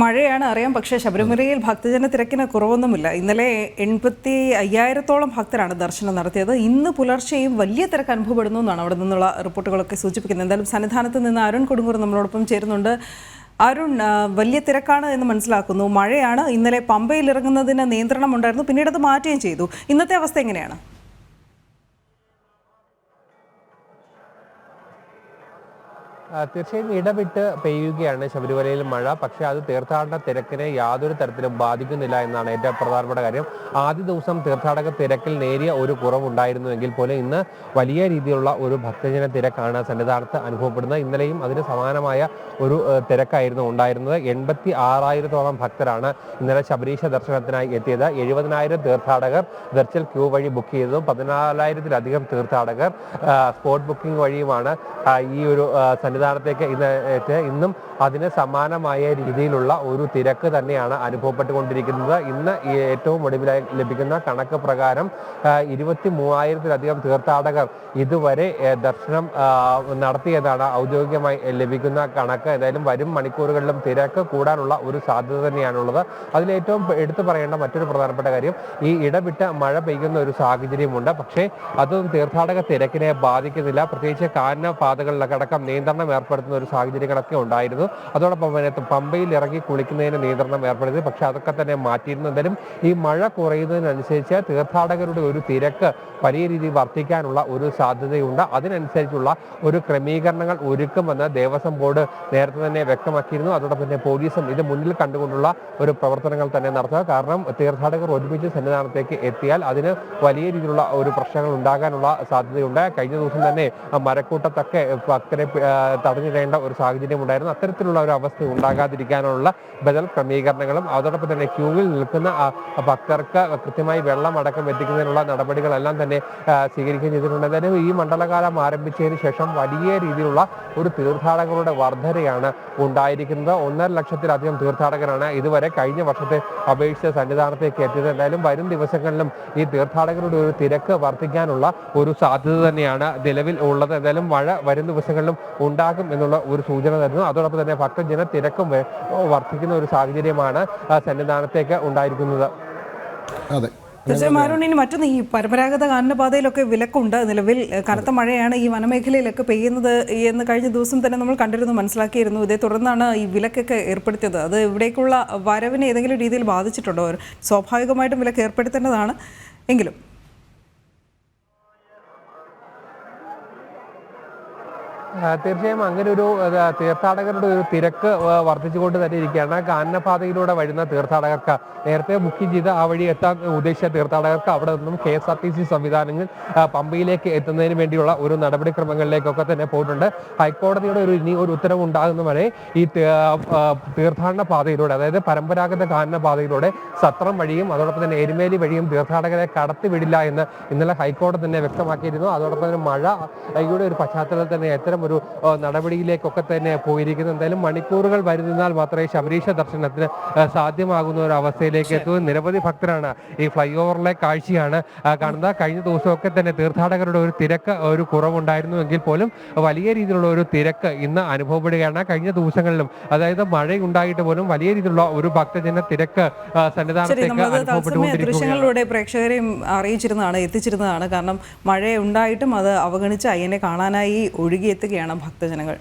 മഴയാണ് അറിയാം പക്ഷേ ശബരിമലയിൽ ഭക്തജന തിരക്കിന് കുറവൊന്നുമില്ല. ഇന്നലെ എൺപത്തി അയ്യായിരത്തോളം ഭക്തരാണ് ദർശനം നടത്തിയത്. ഇന്ന് പുലർച്ചെയും വലിയ തിരക്ക് അനുഭവപ്പെടുന്നു എന്നാണ് അവിടെ നിന്നുള്ള റിപ്പോർട്ടുകളൊക്കെ സൂചിപ്പിക്കുന്നത്. എന്തായാലും സന്നിധാനത്ത് നിന്ന് അരുൺ കൊടുങ്ങൂർ നമ്മളോടൊപ്പം ചേരുന്നുണ്ട്. അരുൺ വലിയ തിരക്കാണ് എന്ന് മനസ്സിലാക്കുന്നു. മഴയാണ്. ഇന്നലെ പമ്പയിൽ ഇറങ്ങുന്നതിന് നിയന്ത്രണം ഉണ്ടായിരുന്നു പിന്നീട് അത് മാറ്റുകയും ചെയ്തു. ഇന്നത്തെ അവസ്ഥ എങ്ങനെയാണ്? തീർച്ചയായും ഇടവിട്ട് പെയ്യുകയാണ് ശബരിമലയിൽ മഴ. പക്ഷേ അത് തീർത്ഥാടന തിരക്കിനെ യാതൊരു തരത്തിലും ബാധിക്കുന്നില്ല എന്നാണ് ഏറ്റവും പ്രധാനപ്പെട്ട കാര്യം. ആദ്യ ദിവസം തീർത്ഥാടക തിരക്കിൽ നേരിയ ഒരു കുറവുണ്ടായിരുന്നുവെങ്കിൽ പോലും ഇന്ന് വലിയ രീതിയിലുള്ള ഒരു ഭക്തജന തിരക്കാണ് സന്നിധാനത്ത് അനുഭവപ്പെടുന്നത്. ഇന്നലെയും അതിന് സമാനമായ ഒരു തിരക്കായിരുന്നു ഉണ്ടായിരുന്നത്. എൺപത്തി ആറായിരത്തോളം ഭക്തരാണ് ഇന്നലെ ശബരീശ ദർശനത്തിനായി എത്തിയത്. എഴുപതിനായിരം തീർത്ഥാടകർ വെർച്വൽ ക്യൂ വഴി ബുക്ക് ചെയ്തതും പതിനാലായിരത്തിലധികം തീർത്ഥാടകർ സ്പോട്ട് ബുക്കിംഗ് വഴിയുമാണ് ഈ ഒരു ആ, ഇന്ന് എത്തിയ ഇന്നും അതിന് സമാനമായ രീതിയിലുള്ള ഒരു തിരക്ക് തന്നെയാണ് അനുഭവപ്പെട്ടുകൊണ്ടിരിക്കുന്നത്. ഇന്ന് ഏറ്റവും ഒടുവിലായി ലഭിക്കുന്ന കണക്ക് പ്രകാരം ഇരുപത്തി മൂവായിരത്തിലധികം തീർത്ഥാടകർ ഇതുവരെ ദർശനം നടത്തിയതാണ് ഔദ്യോഗികമായി ലഭിക്കുന്ന കണക്ക്. ഏതായാലും വരും മണിക്കൂറുകളിലും തിരക്ക് കൂടാനുള്ള ഒരു സാധ്യത തന്നെയാണുള്ളത്. അതിലേറ്റവും എടുത്തു പറയേണ്ട മറ്റൊരു പ്രധാനപ്പെട്ട കാര്യം ഈ ഇടവിട്ട് മഴ പെയ്യുന്ന ഒരു സാഹചര്യമുണ്ട്. പക്ഷേ അതൊന്നും തീർത്ഥാടക തിരക്കിനെ ബാധിക്കുന്നില്ല. പ്രത്യേകിച്ച് കാനന പാതകളിലൊക്കെ അടക്കം നിയന്ത്രണം ഏർപ്പെടുത്തുന്ന ഒരു സാഹചര്യങ്ങളൊക്കെ ഉണ്ടായിരുന്നു. അതോടൊപ്പം തന്നെ പമ്പയിൽ ഇറങ്ങി കുളിക്കുന്നതിന് നിയന്ത്രണം ഏർപ്പെടുത്തി പക്ഷെ അതൊക്കെ തന്നെ മാറ്റിയിരുന്നെങ്കിലും ഈ മഴ കുറയുന്നതിനനുസരിച്ച് തീർത്ഥാടകരുടെ ഒരു തിരക്ക് വലിയ രീതിയിൽ വർദ്ധിക്കാനുള്ള ഒരു സാധ്യതയുണ്ട്. അതിനനുസരിച്ചുള്ള ഒരു ക്രമീകരണങ്ങൾ ഒരുക്കുമെന്ന് ദേവസ്വം ബോർഡ് നേരത്തെ തന്നെ വ്യക്തമാക്കിയിരുന്നു. അതോടൊപ്പം തന്നെ പോലീസും ഇത് മുന്നിൽ കണ്ടുകൊണ്ടുള്ള ഒരു പ്രവർത്തനങ്ങൾ തന്നെ നടത്തുക. കാരണം തീർത്ഥാടകർ ഒരുമിച്ച് സന്നിധാനത്തേക്ക് എത്തിയാൽ അതിന് വലിയ രീതിയിലുള്ള ഒരു പ്രശ്നങ്ങൾ ഉണ്ടാകാനുള്ള സാധ്യതയുണ്ട്. കഴിഞ്ഞ ദിവസം തന്നെ മരക്കൂട്ടത്തൊക്കെ ഭക്തരെ തടഞ്ഞിടേണ്ട ഒരു സാഹചര്യം ഉണ്ടായിരുന്നു അത്തരത്തിലുള്ള ഒരു അവസ്ഥ ഉണ്ടാകാതിരിക്കാനുള്ള ബദൽ ക്രമീകരണങ്ങളും അതോടൊപ്പം തന്നെ ക്യൂവിൽ നിൽക്കുന്ന ഭക്തർക്ക് കൃത്യമായി വെള്ളം അടക്കം എത്തിക്കുന്നതിനുള്ള നടപടികളെല്ലാം തന്നെ സ്വീകരിക്കുകയും ചെയ്തിട്ടുണ്ട്. എന്തായാലും ഈ മണ്ഡലകാലം ആരംഭിച്ചതിന് ശേഷം വലിയ രീതിയിലുള്ള ഒരു തീർത്ഥാടകരുടെ വർധനയാണ് ഉണ്ടായിരിക്കുന്നത്. ഒന്നര ലക്ഷത്തിലധികം തീർത്ഥാടകരാണ് ഇതുവരെ കഴിഞ്ഞ വർഷത്തെ അപേക്ഷിച്ച് സന്നിധാനത്തേക്ക് എത്തിയത്. എന്തായാലും വരും ദിവസങ്ങളിലും ഈ തീർത്ഥാടകരുടെ ഒരു തിരക്ക് വർദ്ധിക്കാനുള്ള ഒരു സാധ്യത തന്നെയാണ് നിലവിൽ ഉള്ളത്. എന്തായാലും മഴ വരും ദിവസങ്ങളിലും ഉണ്ടാകും എന്നുള്ള ഒരു സൂചന തരുന്നു. അതോടൊപ്പം തന്നെ ഭക്തജന തിരക്കും വർദ്ധിക്കുന്ന ഒരു സാഹചര്യമാണ് സന്നിധാനത്തേക്ക് ഉണ്ടായിരിക്കുന്നത്. അതെ. തീർച്ചയായും ഇനി മറ്റൊന്ന് ഈ പരമ്പരാഗത കാനനപാതയിലൊക്കെ വിലക്കുണ്ട്. നിലവിൽ കനത്ത മഴയാണ് ഈ വനമേഖലയിലൊക്കെ പെയ്യുന്നത് എന്ന് കഴിഞ്ഞ ദിവസം തന്നെ നമ്മൾ കണ്ടിരുന്നു മനസ്സിലാക്കിയിരുന്നു. ഇതേ തുടർന്നാണ് ഈ വിലക്കൊക്കെ ഏർപ്പെടുത്തിയത്. അത് ഇവിടേക്കുള്ള വരവിനെ ഏതെങ്കിലും രീതിയിൽ ബാധിച്ചിട്ടുണ്ടോ? സ്വാഭാവികമായിട്ടും വിലക്ക് ഏർപ്പെടുത്തേണ്ടതാണ്. എങ്കിലും തീർച്ചയായും അങ്ങനെ ഒരു തീർത്ഥാടകരുടെ ഒരു തിരക്ക് വർദ്ധിച്ചുകൊണ്ട് തന്നെ ഇരിക്കുകയാണ്. കാനനപാതയിലൂടെ വരുന്ന തീർത്ഥാടകർക്ക് നേരത്തെ ബുക്ക് ചെയ്ത് ആ വഴി എത്താൻ ഉദ്ദേശിച്ച തീർത്ഥാടകർക്ക് അവിടെ നിന്നും K S R T C സംവിധാനങ്ങൾ പമ്പയിലേക്ക് എത്തുന്നതിന് വേണ്ടിയുള്ള ഒരു നടപടിക്രമങ്ങളിലേക്കൊക്കെ തന്നെ പോയിട്ടുണ്ട് ഹൈക്കോടതിയുടെ ഒരു ഇനി ഒരു ഉത്തരവ് ഉണ്ടാകുന്ന വരെ ഈ തീർത്ഥാടന പാതയിലൂടെ അതായത് പരമ്പരാഗത കാനന പാതയിലൂടെ സത്രം വഴിയും അതോടൊപ്പം തന്നെ എരുമേലി വഴിയും തീർത്ഥാടകരെ കടത്തിവിടില്ല എന്ന് ഇന്നലെ ഹൈക്കോടതി തന്നെ വ്യക്തമാക്കിയിരുന്നു. അതോടൊപ്പം തന്നെ മഴയുടെ ഒരു പശ്ചാത്തലത്തിൽ തന്നെ ഇത്തരം ഒരു നടപടിയിലേക്കൊക്കെ തന്നെ പോയിരിക്കുന്നത് എന്തായാലും മണിക്കൂറുകൾ വരുന്നാൽ മാത്രമേ ശബരീശ ദർശനത്തിന് സാധ്യമാകുന്ന ഒരു അവസ്ഥയിലേക്ക് എത്തുന്നത് നിരവധി ഭക്തരാണ് ഈ ഫ്ലൈ ഓവറിലെ കാഴ്ചയാണ് കാണുന്നത്. കഴിഞ്ഞ ദിവസമൊക്കെ തന്നെ തീർത്ഥാടകരുടെ ഒരു തിരക്ക് ഒരു കുറവുണ്ടായിരുന്നു എങ്കിൽ പോലും വലിയ രീതിയിലുള്ള ഒരു തിരക്ക് ഇന്ന് അനുഭവപ്പെടുകയാണ്. കഴിഞ്ഞ ദിവസങ്ങളിലും അതായത് മഴയുണ്ടായിട്ട് പോലും വലിയ രീതിയിലുള്ള ഒരു ഭക്തജന തിരക്ക് സന്നിധാനത്തേക്ക് ദൃശ്യങ്ങളിലൂടെ പ്രേക്ഷകരെയും അറിയിച്ചിരുന്നതാണ് എത്തിച്ചിരുന്നതാണ്. കാരണം മഴ ഉണ്ടായിട്ടും അത് അവഗണിച്ച് അയ്യനെ കാണാനായി ഒഴുകിയെത്തുകയാണ് ഭക്തജനങ്ങൾ.